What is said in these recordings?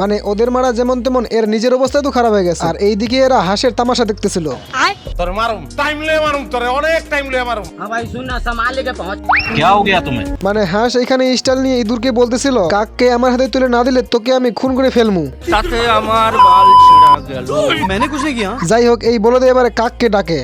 মানে ওদের মারা যেমন তেমন এর নিজের অবস্থা তো খারাপ হয়ে গেছে। আর এইদিকে এরা হাঁসের তামাশা দেখতেছিল। তোর মারুম টাইম লিয়ে মারুম তোরে অনেক টাইম লিয়ে মারুম। মানে হাঁস এখানে স্টাইল নিয়ে ইঁদুরকে বলতেছিল কাককে আমার হাতে তুলে না দিলে তোকে আমি খুন করে ফেলমু। যাই হোক এই বলদে এবারে কাককে ডাকে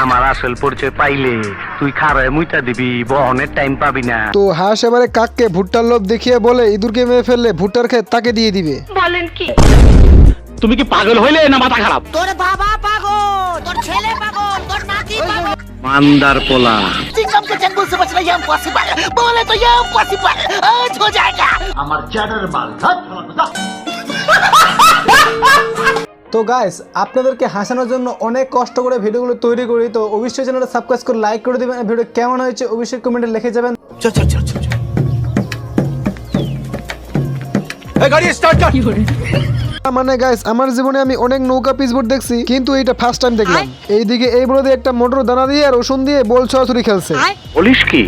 আমার আসল পরিচয় পাইলে তুই খারায় মুইটা দিবি বহনের টাইম পাবি না তো হাঁস এবারে কাককে ভুট্টার লোভ দেখিয়ে বলে ইঁদুরকে মেরে ফেললে ভুট্টার খেয়ে তাকে দিয়ে দিবে তুমি কি পাগল হইলে না মাথা খারাপ তোর বাবা পাগল তোর ছেলে পাগল তোর নাতি পাগল মান্দার পোলা सिंगम के जंगल से बचना ये इम्पॉसिबल बोले तो ये इम्पॉसिबल आज हो जाएगा তো গাইস আপনাদেরকে হাসানোর জন্য অনেক কষ্ট করে ভিডিওগুলো তৈরি করি তো অবশ্যই চ্যানেলটা সাবস্ক্রাইব করে লাইক করে দেবেন। ভিডিও কেমন হয়েছে অবশ্যই কমেন্টে লিখে যাবেন। মানে গাইস আমার জীবনে আমি অনেক নৌকা পিসবোর্ড দেখছি কিন্তু এটা ফার্স্ট টাইম দেখলাম। এইদিকে এই দিয়ে একটা মোটর দানা দিয়ে আর রসুন দিয়ে বল ছড়াছড়ি খেলছে। বলিস কি?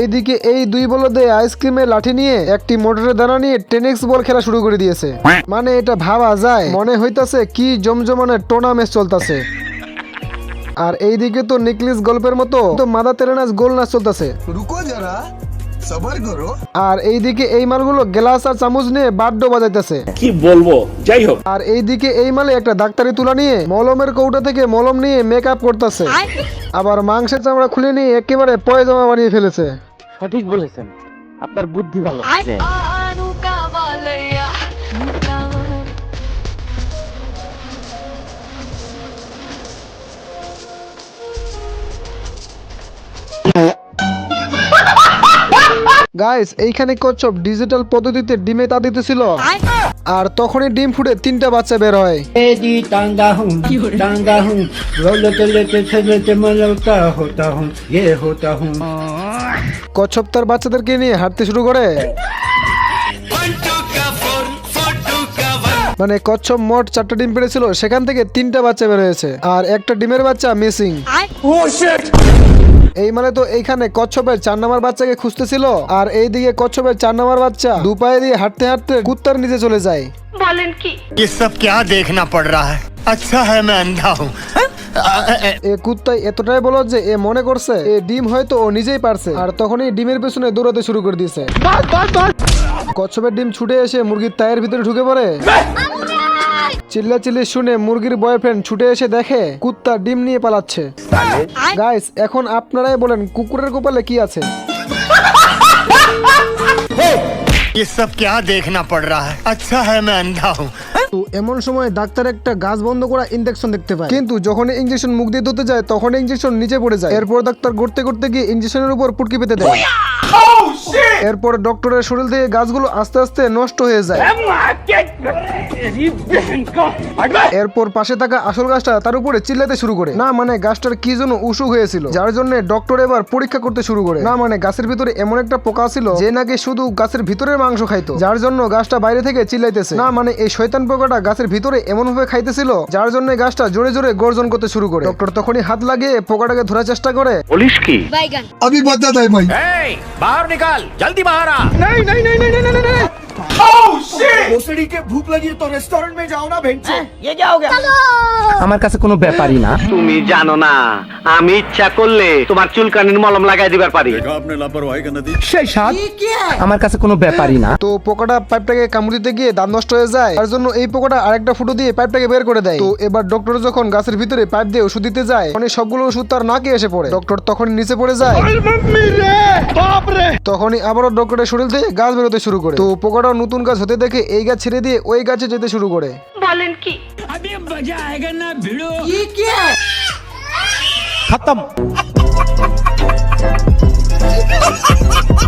এইদিকে এই দুই বলদে আইসক্রিমের লাঠি নিয়ে একটি মোটরের দানা নিয়ে টেনিক্স বল খেলা শুরু করে দিয়েছে। মানে এটা ভাবা যায়। মনে হইতাছে কি জমজমানের টুর্নামেন্ট ম্যাচ চলতেছে। আর এইদিকে তো নিকলিস গল্পের মতো তো মাদা তেরেনাস গোল নাচ চলতেছে। রুকো যারা। আর এইদিকে এই মালগুলো গ্লাস আর চামচ নিয়ে বাড্ড বাজাইতেছে। কি বলব? যাই হোক। আর এইদিকে এই মালে একটা ডাক্তারি তুলা নিয়ে মলমের কৌটা থেকে মলম নিয়ে মেকআপ করতেছে। আবার মাংসের চামড়া খুলে নিয়ে একেবারে পয়জামা বানিয়ে ফেলেছে। সঠিক বলেছেন। আপনার বুদ্ধি ভালো গাইস এইখানে কচ্ছপ ডিজিটাল পদ্ধতিতে ডিমে তা দিতেছিল। আর তখনই ডিম ফুটে তিনটা বাচ্চা বের হয়। কচ্ছপ তার বাচ্চাদেরকে নিয়ে হাঁটতে শুরু করে। মানে কচ্ছপ মোট চারটা ডিম পেড়েছিল সেখান থেকে তিনটা বাচ্চা বের হয়েছে। আর একটা ডিমের বাচ্চা মিসিং এই মানে তো এইখানে কচ্ছপের চার নাম্বার বাচ্চাকে খুঁজতেছিল আর এইদিকে কচ্ছপের চার নাম্বার বাচ্চা দু পায়ে দিয়ে হাঁটতে হাঁটতে কুত্তার নিচে চলে যায় ये सब क्या देखना पड़ रहा है अच्छा है मैं अंधा हूँ এ কুত্তাই এতটাই বলো যে এ মনে করছে এ ডিম হয়তো ও নিজেই পারছে আর তখনই ডিমের পেছনে দৌড়াতে শুরু করে দিয়েছে কচ্ছপের ডিম ছুটে এসে মুরগির তায়ের ভিতরে ঢুকে পড়ে চিল্লা চিল্লি শুনে মুরগির বয়ফ্রেন্ড ছুটে এসে দেখে কুত্তা ডিম নিয়ে পালাচ্ছে গাইস এখন আপনারাই বলেন কুকুরের কপালে কি আছে ये सब क्या देखना पड़ रहा है अच्छा है मैं अंधा हूँ তো এমন সময় ডাক্তার একটা গাছ বন্ধ করা ইনজেকশন দেখতে পায় কিন্তু যখন ইঞ্জেকশন মুখ দিয়ে ধরতে যায় তখন ইঞ্জেকশন নিচে পড়ে যায় এরপর ডাক্তার গড়তে করতে গিয়ে ইঞ্জেকশনের উপর পুটকি পেতে দেয় এরপর ডক্টরের শরীর থেকে গাছগুলো আস্তে আস্তে নষ্ট হয়ে যায়। এরপর পাশে থাকা আসল গাছটা তার উপরে চিল্লাতে শুরু করে। না মানে গাছটার কি জন্য উসুক হয়েছিল যার জন্য ডক্টর এবার পরীক্ষা করতে শুরু করে। না মানে গাছের ভিতরে এমন একটা পোকা ছিল যে নাকি শুধু গাছের ভিতরের মাংস খাইতো যার জন্য গাছটা বাইরে থেকে চিল্লাইতেছে। না মানে এই শয়তান পোকাটা গাছের ভিতরে এমন ভাবে খাইতেছিল যার জন্য গাছটা জোরে জোরে গর্জন করতে শুরু করে। ডক্টর তখনই হাত লাগিয়ে পোকাটাকে ধরার চেষ্টা করে। বলিস কি? बाहर निकाल जल्दी बाहर आ। नहीं नहीं नहीं अभी बता दे भाई এই বাহার নিকাল জলদি বাহার আ ये क्या हो गया আমার কাছে কোনো ব্যাপারই না তুমি জানো না আমি ইচ্ছা করলে তোমার চুলকানির মলম লাগাই দিবার পারি সেই স্বাদ আমার কাছে কোনো ব্যাপারই না তো পোকাটা পাইপটাকে কামড় দিতে গিয়ে দাঁত নষ্ট হয়ে যায় তার জন্য এই পোকাটা আরেকটা ফুটো দিয়ে পাইপটাকে বের করে দেয় তো এবার ডক্টর যখন গাছের ভিতরে পাইপ দিয়ে ওষুধ দিতে যায় মানে সবগুলো ওষুধ তার নাকে এসে পড়ে ডক্টর তখন নিচে পড়ে যায় তখনই আবারও ডক্টরের শরীর থেকে গাছ বেরোতে শুরু করে তো পোকাটা নতুন গাছ হতে দেখে এই গাছ ছেড়ে দিয়ে ওই গাছে যেতে শুরু করে। বলেন কি? খতম